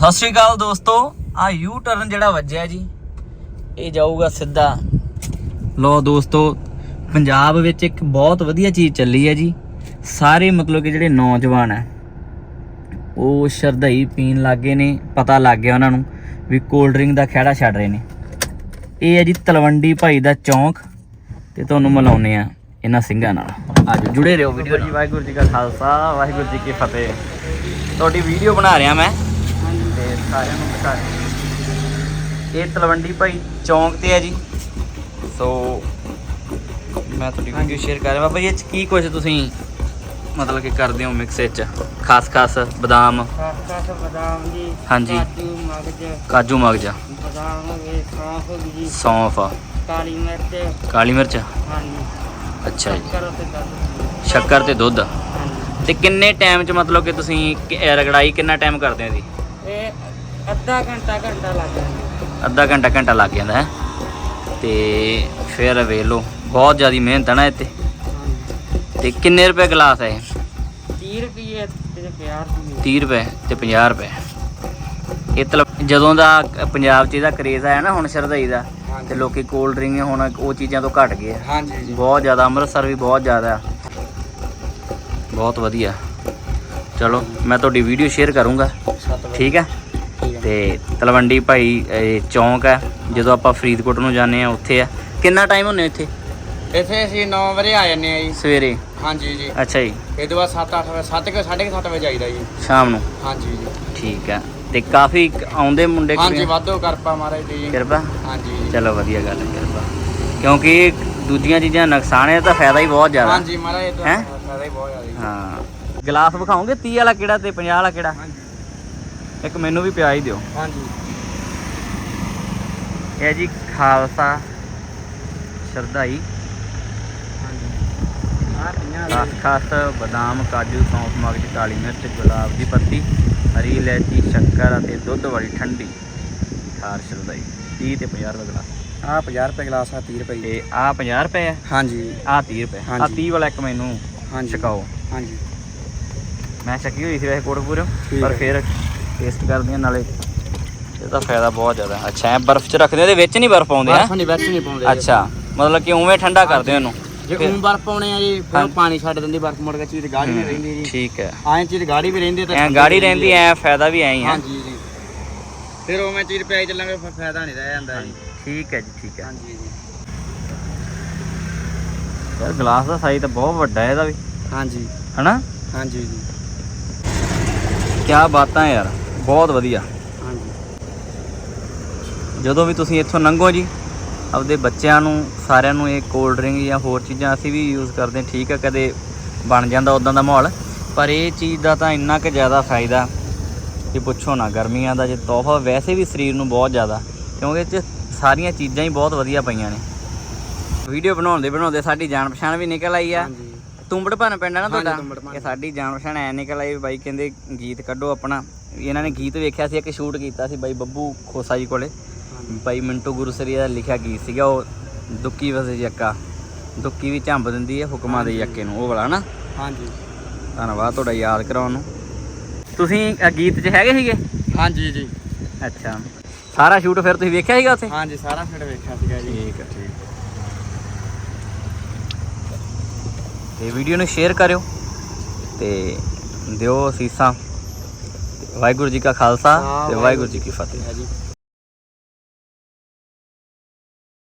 ਸਤਿ ਸ਼੍ਰੀ ਅਕਾਲ ਦੋਸਤੋ। ਆ ਯੂ ਟਰਨ ਜਿਹੜਾ ਵੱਜਿਆ ਜੀ ਇਹ ਜਾਊਗਾ ਸਿੱਧਾ। ਲੋ ਦੋਸਤੋ ਪੰਜਾਬ ਵਿੱਚ ਇੱਕ ਬਹੁਤ ਵਧੀਆ ਚੀਜ਼ ਚੱਲੀ ਹੈ ਜੀ। ਸਾਰੇ ਮਤਲਬ ਕਿ ਜਿਹੜੇ ਨੌਜਵਾਨ ਹੈ ਉਹ ਸ਼ਰਧਾਈ ਪੀਣ ਲੱਗੇ ਨੇ ਪਤਾ ਲੱਗ ਗਿਆ ਉਹਨਾਂ ਨੂੰ ਵੀ ਕੋਲਡ ਡਰਿੰਕ ਦਾ ਖਹਿੜਾ ਛੱਡ ਰਹੇ ਨੇ। ਇਹ ਹੈ ਜੀ ਤਲਵੰਡੀ ਭਾਈ ਦਾ ਚੌਂਕ ਤੇ ਤੁਹਾਨੂੰ ਮਿਲਾਉਨੇ ਆ ਇਹਨਾਂ ਸਿੰਘਾਂ ਨਾਲ। ਆਜੋ ਜੁੜੇ ਰਹੋ ਵੀਡੀਓ ਜੀ ਵਾਹਿਗੁਰੂ ਜੀ ਕਾ ਖਾਲਸਾ ਵਾਹਿਗੁਰੂ ਜੀ ਕੀ ਫਤਿਹ। ਤੁਹਾਡੀ ਵੀਡੀਓ ਬਣਾ ਰਿਹਾ ਮੈਂ। ਸਾਰਿਆਂ ਨੂੰ। ਇਹ ਤਲਵੰਡੀ ਭਾਈ ਚੌਂਕ ਤੇ ਹੈ ਜੀ। ਸੋ ਮੈਂ ਤੁਹਾਡੀ ਵੀਡੀਓ ਸ਼ੇਅਰ ਕਰ ਰਿਹਾ। ਬਾਬਾ ਜੀ ਇਹ ਚ ਕੀ ਕੁਝ ਤੁਸੀਂ ਮਤਲਬ ਕਿ ਕਰਦੇ ਹੋ ਮਿਕਸ ਵਿੱਚ? ਖਾਸ ਖਾਸ ਬਦਾਮ? ਖਾਸ ਬਦਾਮ ਜੀ ਹਾਂਜੀ। ਕਾਜੂ ਮਗਜ। ਕਾਜੂ ਮਗਜਾ। ਬਦਾਮ ਹੋ ਗਏ ਸੌਂਫ ਹੋ ਗਈ ਜੀ। ਸੌਂਫ ਕਾਲੀ ਮਿਰਚ। ਕਾਲੀ ਮਿਰਚ? ਹਾਂਜੀ। ਅੱਛਾ ਜੀ। ਸ਼ੱਕਰ ਤੇ ਦੁੱਧ। ਤੇ ਕਿੰਨੇ ਟਾਈਮ ਚ ਮਤਲਬ ਕਿ ਤੁਸੀਂ ਰਗੜਾਈ ਕਿੰਨਾ ਟਾਈਮ ਕਰਦੇ ਹੋ ਜੀ? ਇਹ ਅੱਧਾ ਘੰਟਾ ਘੰਟਾ ਲੱਗ ਜਾਂਦਾ। ਅੱਧਾ ਘੰਟਾ ਘੰਟਾ ਲੱਗ ਜਾਂਦਾ ਹੈ। ਤੇ ਫਿਰ ਵੇਖ ਲਓ ਬਹੁਤ ਜ਼ਿਆਦਾ ਮਿਹਨਤ ਹੈ ਨਾ ਇੱਥੇ। ਤੇ ਕਿੰਨੇ ਰੁਪਏ ਗਲਾਸ ਹੈ ਇਹ? 30 ਰੁਪਏ ਤੇ 50 ਰੁਪਏ 30 ਰੁਪਏ ਤੇ 50 ਰੁਪਏ। ਇਹ ਤਲ ਜਦੋਂ ਦਾ ਪੰਜਾਬ 'ਚ ਇਹਦਾ ਕਰੇਜ਼ ਆਇਆ ਨਾ ਹੁਣ ਸ਼ਰਧਾਈ ਦਾ ਤੇ ਲੋਕੀ ਕੋਲਡ ਡਰਿੰਕ ਹੁਣ ਉਹ ਚੀਜ਼ਾਂ ਤੋਂ ਘਟ ਗਏ ਹਾਂਜੀ ਜੀ ਬਹੁਤ ਜ਼ਿਆਦਾ ਅੰਮ੍ਰਿਤਸਰ ਵੀ ਬਹੁਤ ਜ਼ਿਆਦਾ। ਬਹੁਤ ਵਧੀਆ। ਚਲੋ ਮੈਂ ਤੁਹਾਡੀ ਵੀਡੀਓ ਸ਼ੇਅਰ ਕਰੂੰਗਾ। ਠੀਕ ਹੈ? ਤੇ ਤਲਵੰਡੀ ਭਾਈ ਇਹ ਚੌਂਕ ਹੈ ਜਦੋਂ ਆਪਾਂ ਫਰੀਦਕੋਟ ਨੂੰ ਜਾਂਦੇ ਆ ਉੱਥੇ ਆ। ਕਿੰਨਾ ਟਾਈਮ ਹੁੰਨੇ ਇੱਥੇ? ਇੱਥੇ ਅਸੀਂ 9 ਵਜੇ ਆ ਜੰਨੇ ਆ ਜੀ। ਸਵੇਰੇ? ਹਾਂਜੀ ਜੀ। ਅੱਛਾ ਜੀ। ਇਹ ਤੋਂ ਬਾਅਦ 7 8 ਵਜੇ 7 ਕੇ 7:30 ਵਜੇ ਆਈਦਾ ਜੀ। ਸ਼ਾਮ ਨੂੰ? ਹਾਂਜੀ ਜੀ। ਠੀਕ ਹੈ। ਤੇ ਕਾਫੀ ਆਉਂਦੇ ਮੁੰਡੇ ਹਾਂਜੀ? ਵਾਧੋ ਕਰਪਾ ਮਹਾਰਾਜ ਜੀ। ਕਿਰਪਾ? ਹਾਂਜੀ। ਚਲੋ ਵਧੀਆ ਗੱਲ ਹੈ ਕਿਰਪਾ। ਕਿਉਂਕਿ ਦੂਜੀਆਂ ਚੀਜ਼ਾਂ ਨੁਕਸਾਨ ਹੈ ਤਾਂ ਫਾਇਦਾ ਹੀ ਬਹੁਤ ਜ਼ਿਆਦਾ। ਹਾਂਜੀ ਮਹਾਰਾਜ ਇਹ ਤਾਂ? ਫਾਇਦਾ ਹੀ ਬਹੁਤ ਜ਼ਿਆਦਾ ਹਾਂ। ਗਲਾਸ ਵਿਖਾਓਗੇ 30 ਵਾਲਾ ਕਿਹੜਾ ਤੇ 50 ਵਾਲਾ ਕਿਹੜਾ? ਹਾਂਜੀ। ਇੱਕ ਮੈਨੂੰ ਵੀ ਪਿਆ ਹੀ ਦਿਓ। ਹਾਂਜੀ। ਇਹ ਹੈ ਜੀ ਖਾਲਸਾ ਸ਼ਰਧਾਈ ਖਾਸ ਖਾਸ ਬਦਾਮ ਕਾਜੂ ਸੌਂਫ ਮਗਜ ਕਾਲੀ ਮਿਰਚ ਗੁਲਾਬ ਦੀ ਪੱਤੀ ਹਰੀ ਇਲਾਇਚੀ ਸ਼ੱਕਰ ਅਤੇ ਦੁੱਧ ਵਾਲੀ ਠੰਡੀ। ਖਾਰ ਸ਼ਰਧਾਈ 30 ਤੇ 50 ਰੁਪਏ ਗਲਾਸ। ਆ 50 ਰੁਪਏ ਗਲਾਸ ਆ 30 ਰੁਪਏ ਤੇ ਆ 50 ਰੁਪਏ ਆ? ਹਾਂਜੀ। ਆ 30 ਰੁਪਏ। ਆ ਹਾਂਜੀ। 30 ਵਾਲਾ ਇੱਕ ਮੈਨੂੰ ਹਾਂਜੀ। ਛਕਾਓ। ਹਾਂਜੀ। ਮੈਂ ਚੱਕੀ ਹੋਈ ਸੀ ਵੈਸੇ ਕੋਟਪੂਰੋਂ ਪਰ। ਫਿਰ ਟੇਸਟ ਕਰਦੀਆਂ ਨਾਲੇ। ਇਹਦਾ ਫਾਇਦਾ ਬਹੁਤ ਜ਼ਿਆਦਾ। ਅੱਛਾ ਐ ਬਰਫ਼ ਚ ਰੱਖਦੇ ਇਹਦੇ ਵਿੱਚ ਨਹੀਂ ਬਰਫ਼ ਪਾਉਂਦੇ ਬਰਫ ਆ ਨਹੀਂ ਵਿੱਚ ਨਹੀਂ ਪਾਉਂਦੇ। ਅੱਛਾ ਮਤਲਬ ਕਿ ਉਵੇਂ ਠੰਡਾ ਕਰਦੇ ਉਹਨੂੰ ਜੇ ਉਂ ਬਰਫ ਪਾਉਣੇ ਆ ਜੀ ਫਿਰ ਪਾਣੀ ਛੱਡ ਦਿੰਦੀ ਬਰਫ ਮੁੜ ਕੇ ਚੀਜ਼ ਗਾੜੀ ਨਹੀਂ ਰਹਿੰਦੀ ਜੀ। ਠੀਕ ਹੈ। ਐਂ ਚੀਜ਼ ਗਾੜੀ ਵੀ ਰਹਿੰਦੀ ਤੇ ਐ ਗਾੜੀ ਰਹਿੰਦੀ ਐ ਫਾਇਦਾ ਵੀ ਐ ਹੀ ਹੈ ਹਾਂਜੀ ਜੀ। ਫਿਰ ਉਵੇਂ ਚੀਜ਼ ਪਿਆਈ ਚੱਲਾਂਗੇ ਫਿਰ ਫਾਇਦਾ ਨਹੀਂ ਰਹਿ ਜਾਂਦਾ ਜੀ। ਠੀਕ ਹੈ ਜੀ ਠੀਕ ਹੈ। ਹਾਂਜੀ ਜੀ। ਯਾਰ ਗਲਾਸ ਦਾ ਸਾਈਜ਼ ਤਾਂ ਬਹੁਤ ਵੱਡਾ ਹੈ ਇਹਦਾ ਵੀ। ਹਾਂਜੀ। ਹਨਾ? ਹਾਂਜੀ ਜੀ। ਕੀ ਬਾਤਾਂ ਯਾਰ। ਬਹੁਤ ਵਧੀਆ। ਹਾਂਜੀ। ਜਦੋਂ ਵੀ ਤੁਸੀਂ ਇੱਥੋਂ ਲੰਘੋ ਜੀ ਆਪਦੇ ਬੱਚਿਆਂ ਨੂੰ ਸਾਰਿਆਂ ਨੂੰ ਇਹ ਕੋਲਡ ਡਰਿੰਕ ਜਾਂ ਹੋਰ ਚੀਜ਼ਾਂ ਅਸੀਂ ਵੀ ਯੂਜ਼ ਕਰਦੇ ਹਾਂ ਠੀਕ ਹੈ ਕਦੇ ਬਣ ਜਾਂਦਾ ਉਦਾਂ ਦਾ ਮਾਹੌਲ। ਪਰ ਇਹ ਚੀਜ਼ ਦਾ ਤਾਂ ਇੰਨਾ ਕੁ ਜ਼ਿਆਦਾ ਫਾਇਦਾ ਕਿ ਪੁੱਛੋ ਨਾ ਗਰਮੀਆਂ ਦਾ ਜੇ ਤੋਹਫਾ ਵੈਸੇ ਵੀ ਸਰੀਰ ਨੂੰ ਬਹੁਤ ਜ਼ਿਆਦਾ ਕਿਉਂਕਿ ਇਹ 'ਚ ਸਾਰੀਆਂ ਚੀਜ਼ਾਂ ਹੀ ਬਹੁਤ ਵਧੀਆ ਪਈਆਂ ਨੇ। ਵੀਡੀਓ ਬਣਾਉਂਦੇ ਬਣਾਉਂਦੇ ਸਾਡੀ ਜਾਣ ਪਛਾਣ ਵੀ ਨਿਕਲ ਆਈ ਆ। ਤੁੰਬੜ ਭਨ ਪਿੰਡ ਆ ਨਾ ਹਾਂਜੀ, ਤੁਹਾਡਾ। ਇਹ ਸਾਡੀ ਜਾਣ ਪਛਾਣ ਐ ਨਿਕਲ ਆਈ ਬਾਈ ਕਹਿੰਦੇ ਗੀਤ ਕੱਢੋ ਆਪਣਾ। ਇਹਨਾਂ ਨੇ ਗੀਤ ਵੇਖਿਆ ਸੀ ਇੱਕ ਸ਼ੂਟ ਕੀਤਾ ਸੀ ਬਾਈ ਬੱਬੂ ਖੋਸਾ ਜੀ ਕੋਲੇ ਬਾਈ ਮਿੰਟੂ ਗੁਰਸਰੀਆ ਦਾ ਲਿਖਿਆ ਗੀਤ ਸੀਗਾ ਉਹ ਦੁੱਕੀ ਵਸੇ ਯੱਕਾ ਦੁੱਕੀ ਵੀ ਝੰਬ ਦਿੰਦੀ ਹੈ ਹੁਕਮਾਂ ਦੇ ਯੱਕੇ ਨੂੰ ਉਹ ਵਾਲਾ ਨਾ? ਹਾਂਜੀ। ਧੰਨਵਾਦ ਤੁਹਾਡਾ ਯਾਦ ਕਰਾਉਣ ਨੂੰ। ਤੁਸੀਂ ਅ, ਗੀਤ 'ਚ ਹੈਗੇ ਸੀਗੇ? ਹਾਂਜੀ ਜੀ। ਅੱਛਾ। ਸਾਰਾ ਸ਼ੂਟ ਫਿਰ ਤੁਸੀਂ ਵੇਖਿਆ ਸੀਗਾ ਉੱਥੇ? ਹਾਂਜੀ ਸਾਰਾ ਫਿਰ ਵੇਖਿਆ ਸੀਗਾ ਜੀ। ਠੀਕ ਹੈ ਠੀਕ ਤੇ ਵੀਡੀਓ ਨੂੰ ਸ਼ੇਅਰ ਕਰਿਓ ਤੇ ਦਿਓ ਅਸੀਸਾਂ। ਵਾਹਿਗੁਰੂ ਜੀ ਕਾ ਖਾਲਸਾ ਤੇ ਵਾਹਿਗੁਰੂ ਜੀ ਕੀ ਫਤਿਹ।